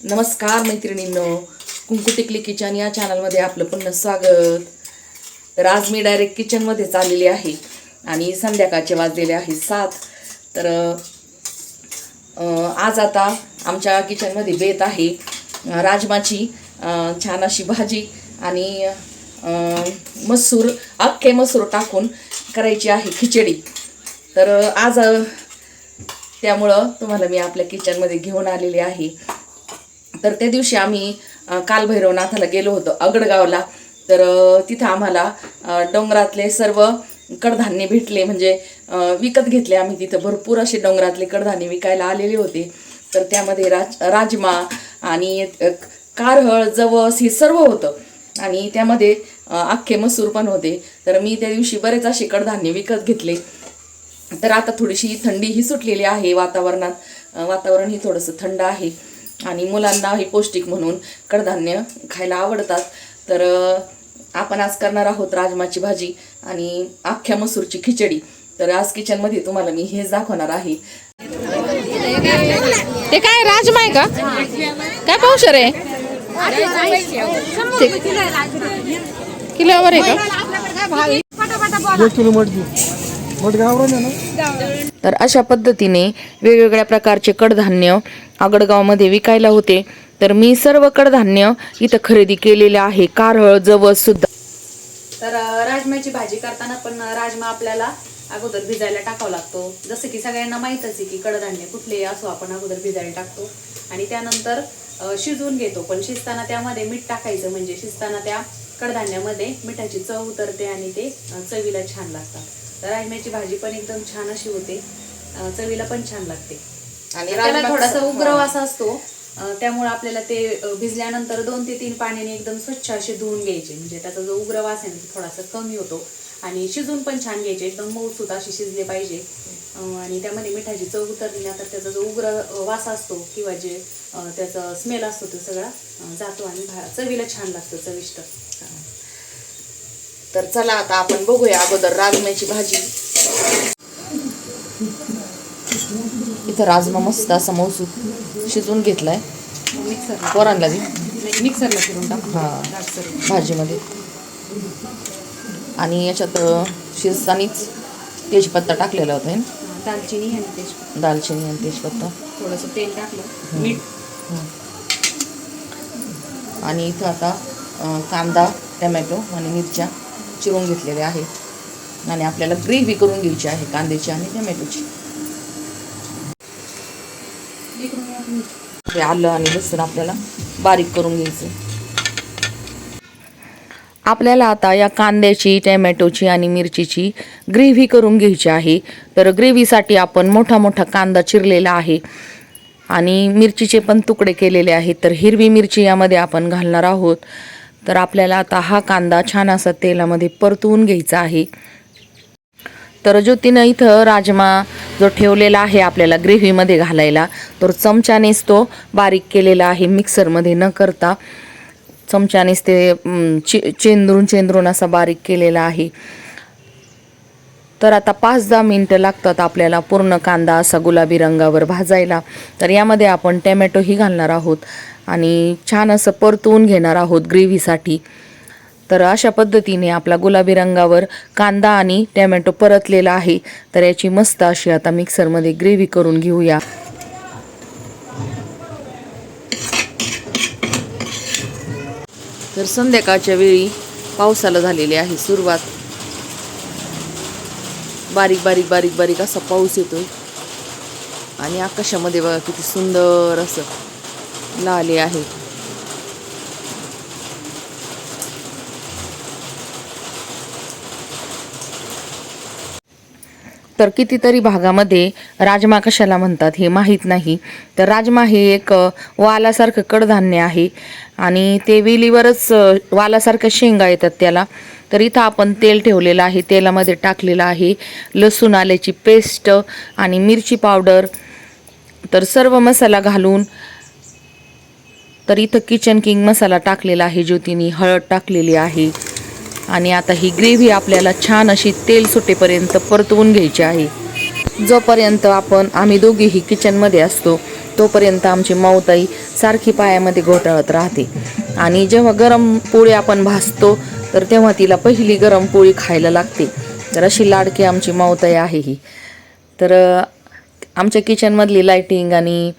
नमस्कार मैत्रिणींनो. कुंकू टिकली किचन या चॅनलमध्ये आपलं पुन्हा स्वागत. तर आज मी डायरेक्ट किचनमध्ये चाललेली आहे आणि संध्याकाळचे वाजलेले आहे सात. तर आज आता आमच्या किचनमध्ये बेत आहे. राजमाची छान अशी भाजी आणि मसूर अख्खे मसूर टाकून करायची आहे खिचडी. तर आज त्यामुळं तुम्हाला मी आपल्या किचनमध्ये घेऊन आलेली आहे. तर त्या दिवशी आम्ही कालभैरवनाथाला गेलो होतो अगडगावला तर तिथं आम्हाला डोंगरातले सर्व कडधान्य भेटले. म्हणजे विकत घेतले आम्ही तिथं. भरपूर असे डोंगरातले कडधान्य विकायला आलेले होते. तर त्यामध्ये राज राजमा आणि कारहळ जवस हे सर्व होतं. आणि त्यामध्ये अख्खे मसूर पण होते. तर मी त्या दिवशी बरेच असे कडधान्य विकत घेतले. तर आता थोडीशी थंडी ही सुटलेली आहे वातावरणात. वातावरण ही थोडंसं थंड आहे. आणि मुलांना ही पौष्टिक म्हणून कडधान्य खायला आवडतात. तर आपण आज करणार आहोत राजमाची भाजी आणि अख्ख्या मसूरची खिचडी. तर आज किचनमध्ये तुम्हाला मी हेच दाखवणार आहे. ते काय राजमा आहे का? काय पावशर आहे? किलोवर आहे का? तर अशा पद्धतीने वेगवेगळ्या प्रकारचे कडधान्य आगडगावमध्ये विकायला होते. तर मी सर्व कडधान्य इथं खरेदी केलेले आहे. कारहळ जवस सुद्धा. तर अ, राजमाची भाजी करताना पण राजमा आपल्याला अगोदर भिजायला टाकावा लागतो. जसं की सगळ्यांना माहीतच आहे की कडधान्य कुठलेही असो आपण अगोदर भिजायला टाकतो. आणि त्यानंतर शिजवून घेतो. पण शिजताना त्यामध्ये मीठ टाकायचं. म्हणजे शिजताना त्या कडधान्यामध्ये मिठाची चव उतरते आणि ते चवीला छान लागतात. तर भाजी पण एकदम छान अशी होते. चवीला पण छान लागते. आणि त्याला थोडासा कसं- उग्र वास असतो त्यामुळे आपल्याला ते भिजल्यानंतर दोन ते तीन पाण्याने एकदम स्वच्छ असे धुवून घ्यायचे. म्हणजे त्याचा जो उग्र वास आहे तो थोडासा कमी होतो. आणि शिजून पण छान घ्यायचे. एकदम मऊसूत असे शिजले पाहिजे. आणि त्यामध्ये मिठाची चव उतरली ना तर त्याचा जो उग्र वास असतो किंवा जे त्याचा स्मेल असतो तो सगळा जातो आणि चवीला छान लागतो चविष्ट. तर चला आता आपण बघूया अगोदर राजम्याची भाजी. इथं राजमा मस्त असा मौसूद शिजवून घेतलाय. पोरांना बी मिक्सरला फिरून टाकू. हा. भाजीमध्ये. आणि याच्यात शिजतानीच तेजपत्ता टाकलेला होता दालचिनी आणि तेजपत्ता. दालचिनी आणि तेजपत्ता. थोडंसं तेल टाकलं. मीठ. आणि इथं आता कांदा टमॅटो आणि मिरच्या. चिरून घेतलेले आहेत आणि आपल्याला ग्रेव्ही करून घ्यायची आहे कांद्याची आणि टमॅटोची. हे आलं आणि लसूण आपल्याला बारीक करून घ्यायचं. आपल्याला आता या कांद्याची टॅमॅटोची आणि मिरचीची ग्रेव्ही करून घ्यायची आहे. तर ग्रेव्हीसाठी आपण मोठा मोठा कांदा चिरलेला आहे. आणि मिरचीचे पण तुकडे केलेले आहेत. तर हिरवी मिरची यामध्ये आपण घालणार आहोत. तर आपल्याला आता हा कांदा छान असा तेलामध्ये परतवून घ्यायचा आहे. तर ज्योतीनं इथं राजमा जो ठेवलेला आहे आपल्याला ग्रेव्हीमध्ये घालायला तर चमच्यानेच तो बारीक केलेला आहे मिक्सरमध्ये न करता. चमच्यानेच ते चे चेंदरून चेंदरून असा बारीक केलेला आहे. तर आता पाच दहा मिनटं लागतात आपल्याला पूर्ण कांदा असा गुलाबी रंगावर भाजायला. तर यामध्ये आपण टॅमॅटोही घालणार आहोत. आणि छान असं परतवून घेणार आहोत ग्रेव्हीसाठी. तर अशा पद्धतीने आपला गुलाबी रंगावर कांदा आणि टॅमॅटो परतलेला आहे. तर याची मस्त अशी आता मिक्सरमध्ये ग्रेव्ही करून घेऊया. तर संध्याकाळच्या वेळी पावसाला झालेली आहे सुरुवात. बारीक बारीक बारीक बारीक असा पाऊस येतोय. आणि आकाशामध्ये बघा किती सुंदर असं ला आले आहे. तर कितीतरी भागामध्ये राजमा कशाला म्हणतात हे माहीत नाही. तर राजमा हे एक वालासारखं कडधान्य आहे आणि ते वेलीवरच वालासारखं शेंगा येतात त्याला. तर इथं आपण तेल ठेवलेलं आहे तेलामध्ये टाकलेलं आहे. लसूण आल्याची पेस्ट आणि मिरची पावडर. तर सर्व मसाला घालून तर इथं किचन किंग मसाला टाकलेला आहे ज्योतीनी हळद टाकलेली आहे. आणि आता ही ग्रेव्ही आपल्याला छान अशी तेल सुटेपर्यंत परतवून घ्यायची आहे. जोपर्यंत आपण आम्ही दोघेही किचनमध्ये असतो तोपर्यंत आमची माऊताई सारखी पायामध्ये घोटाळत राहते. आणि जेव्हा गरम पोळी आपण भासतो तर तेव्हा तिला पहिली गरम पोळी खायला लागते. तर अशी लाडकी आमची माऊताई आहे ही. तर आमच्या किचनमधली लाईटिंग आणि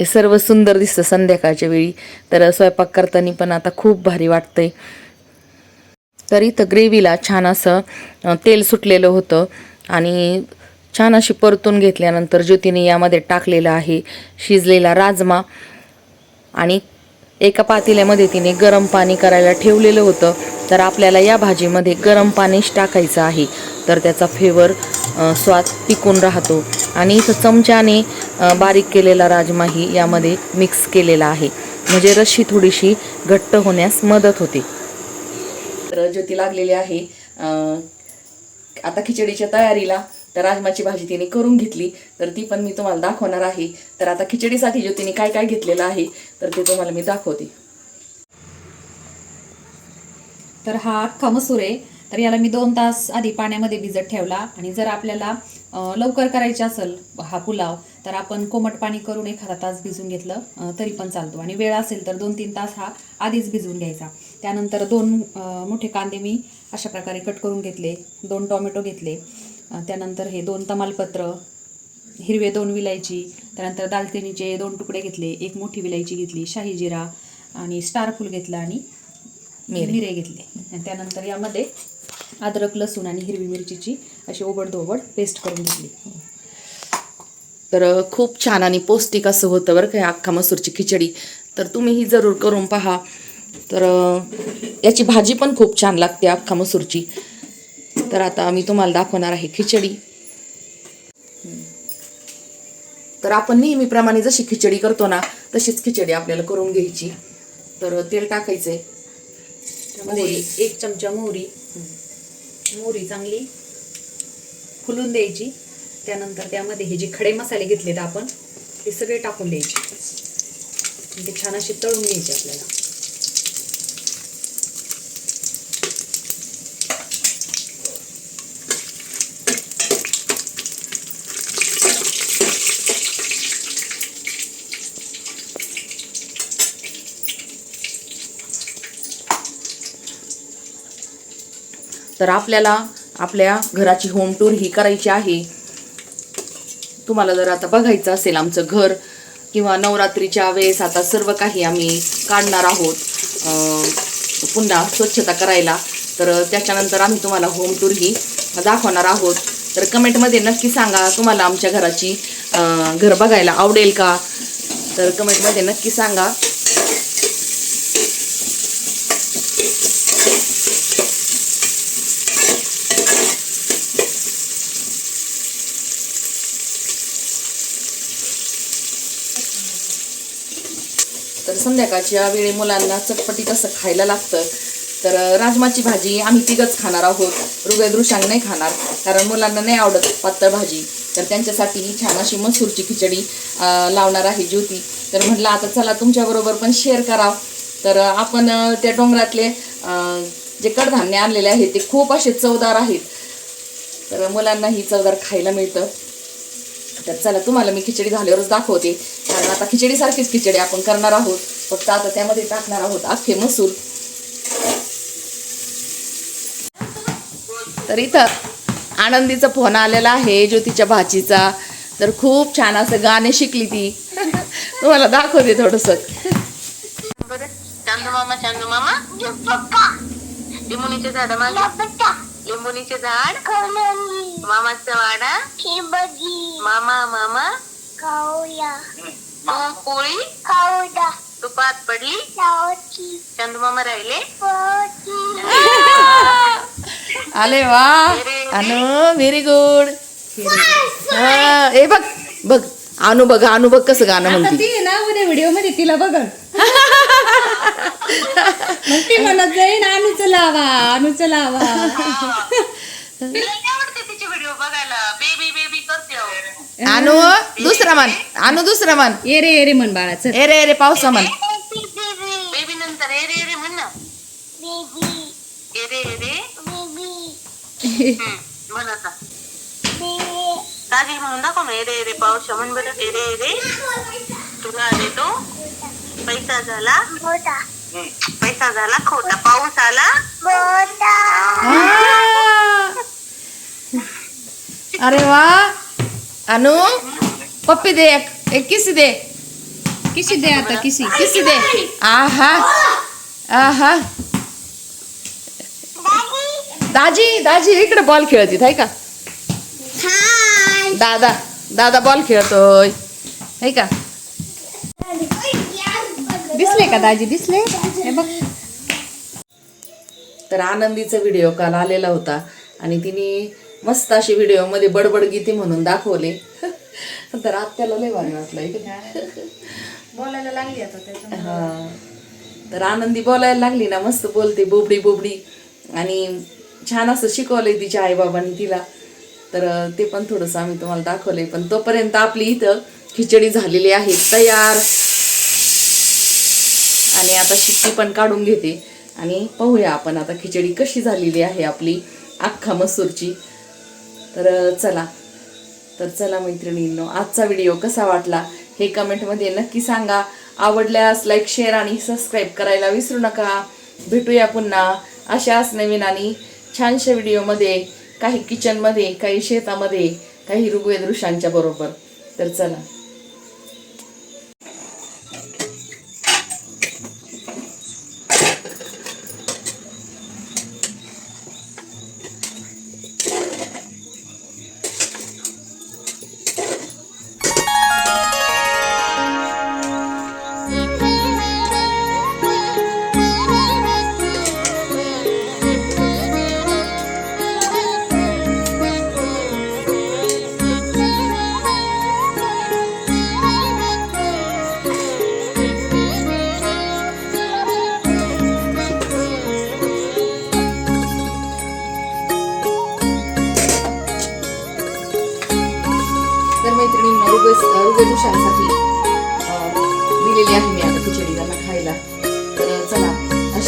हे सर्व सुंदर दिसतं संध्याकाळच्या वेळी. तर स्वयंपाक करताना पण आता खूप भारी वाटतंय. तर इथं ग्रेव्हीला छान असं तेल सुटलेलं होतं. आणि छान अशी परतून घेतल्यानंतर ज्योतीने यामध्ये टाकलेलं आहे शिजलेला राजमा. आणि एका पातेल्यामध्ये तिने गरम पाणी करायला ठेवलेलं होतं. तर आपल्याला या भाजीमध्ये गरम पाणीच टाकायचं आहे. तर त्याचा फ्लेवर स्वाद टिकून राहतो. आणि इथं चमच्याने बारीक केलेला राजमाही यामध्ये मिक्स केलेला आहे. म्हणजे रशी थोडीशी घट्ट होण्यास मदत होते. तर ज्योती लागलेली आहे. अं, आता खिचडीच्या तयारीला तर राजमाची भाजी तिने करून घेतली. तर ती पण मी तुम्हाला दाखवणार आहे. तर आता खिचडीसाठी ज्योतीने काय काय घेतलेलं आहे तर ते तुम्हाला मी दाखवते. तर हा अख्खा मसूर आहे. तर याला मी दोन तास आधी पाण्यामध्ये भिजत ठेवला. आणि जर आपल्याला लवकर करायचे असेल हा पुलाव तर आपण कोमट पाणी करून एखादा तास भिजून घेतलं तरी पण चालतो. आणि वेळ असेल तर दोन तीन तास हा आधीच भिजवून घ्यायचा. त्यानंतर दोन मोठे कांदे मी अशा प्रकारे कट करून घेतले दोन टोमॅटो घेतले. त्यानंतर हे दोन तमालपत्र हिरवे दोन विलायची त्यानंतर दालचिनीचे दोन तुकडे घेतले एक मोठी विलायची घेतली शाही जिरा आणि स्टार फूल घेतलं आणि मिरे. घेतले. त्यानंतर यामध्ये अद्रक लसूण आणि हिरवी मिरचीची अशी ओबडधोबड पेस्ट करून घेतली. तर खूप छान आणि पौष्टिक असं होतं बरं काय अख्खा मसूरची खिचडी. तर तुम्हीही जरूर करून पहा. तर याची भाजी पण खूप छान लागते अख्खा मसूरची. तर आता मी तुम्हाला दाखवणार आहे खिचडी. तर आपण नेहमीप्रमाणे जशी खिचडी करतो ना तशीच खिचडी आपल्याला करून घ्यायची. तर तेल टाकायचं आहे त्यामध्ये एक चमचा मोहरी. मोहरी चांगली फुलून द्यायची. त्यानंतर त्यामध्ये हे जे खडे मसाले घेतलेत आपण ते सगळे टाकून द्यायचे. ते छान असे तळून घ्यायचे आपल्याला. तर आपल्याला आपल्या घराची होम टूर ही करायची आहे. तुम्हाला जर आता बघायचं असेल आमचं घर किंवा नवरात्रीच्या वेळेस आता सर्व काही आम्ही काढणार आहोत पुन्हा स्वच्छता करायला. तर त्याच्यानंतर आम्ही तुम्हाला होम टूर ही दाखवणार आहोत. तर कमेंटमध्ये नक्की सांगा तुम्हाला आमच्या घराची घर बघायला आवडेल का? तर कमेंटमध्ये नक्की सांगा. संध्याकाळच्या वेळी मुलांना चटपटीत असं खायला लागतं. तर राजमाची भाजी आम्ही तिघंच खाणार आहोत. हृदयदृशांग नाही खाणार कारण मुलांना नाही आवडत पातळ भाजी. तर त्यांच्यासाठी ही छान अशी मसूरची खिचडी लावणार आहे ज्योती. तर म्हटलं आता चला तुमच्याबरोबर पण शेअर करा तर आपण त्या डोंगरातले जे कडधान्य आणलेले आहेत ते खूप असे चवदार आहेत. तर मुलांना ही चवदार खायला मिळतं. तर चला तुम्हाला मी खिचडी झाल्यावरच दाखवते. कारण आता खिचडीसारखीच खिचडी आपण करणार आहोत. फक्त आता त्यामध्ये टाकणार आहोत अख्खे मसूर. तर इथं आनंदीचा फोन आलेला आहे ज्योतीच्या भाचीचा. तर खूप छान असं गाणे शिकली ती. तुम्हाला दाखवते थोडस. चांदू मामा चांदू मामा झाड माझे लिंबुनीचे झाड मामाचं वाडा मामा मामा तू पोळी तुपात पडली चांदू मामा राहिले. आले वा अनु व्हेरी गुड ए बघ बघ अनु बघ अनु बघ कसं गाणं म्हणते. ती ना उद्या व्हिडिओमध्ये तिला बघ. मग ती म्हणत जाईन अनुच लावा अनुच लावा. तिला नाही आवडते तिचे व्हिडिओ बघायला. बेबी बेबी करते अहो. अनु दुसरा मन अनु दुसरा मन ये रे ये रे म्हण बाळाचं ए रे ए रे पावसा मन बेबी नंतर ए रे ए रे म्हण ना. ए रे ए रे. हम्म, म्हण आता. दाजी म्हणून दाखव ना रे म्हण बरं. रे तुला देतो. पैसा झाला. हम्म. पैसा झाला खोटा पाऊस आला. अरे वा. अनु पप्पी दे एक एक किसी दे. किशी दे आता किशी किसी दे. आहा. आहा. दाजी दाजी इकडे बॉल खेळतीत आहे का? दादा दादा बॉल खेळतोय आहे का? दिसले का दाजी? दिसले? हे बघ. तर आनंदीचा व्हिडिओ काल आलेला होता आणि तिने मस्त अशी व्हिडिओमध्ये बडबड गीते म्हणून दाखवले. तर आत्याला लय भारी वाटलं? बोलायला लागली आता हा. तर आनंदी बोलायला लागली ना मस्त बोलते बोबडी बोबडी. आणि छान असं शिकवलंय तिच्या आईबाबांनी तिला. तर ते पण थोडंसं आम्ही तुम्हाला दाखवलंय. पण तोपर्यंत आपली इथं खिचडी झालेली आहे तयार. आणि आता शिट्टी पण काढून घेते. आणि पाहूया आपण आता खिचडी कशी झालेली आहे आपली अख्खा मसूरची. तर चला. तर चला मैत्रिणींनो आजचा व्हिडिओ कसा वाटला हे कमेंटमध्ये नक्की सांगा. आवडल्यास लाईक शेअर आणि सबस्क्राईब करायला विसरू नका. भेटूया पुन्हा अशाच नवीन आणि छानशा व्हिडिओमध्ये काही किचनमध्ये काही शेतामध्ये काही ऋग्वेद ऋषांच्या बरोबर. तर चला.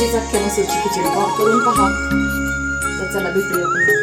अशीच अख्ख्या मसूरची खिचडी करून पहा. तर चला भेटूया पुन्हा.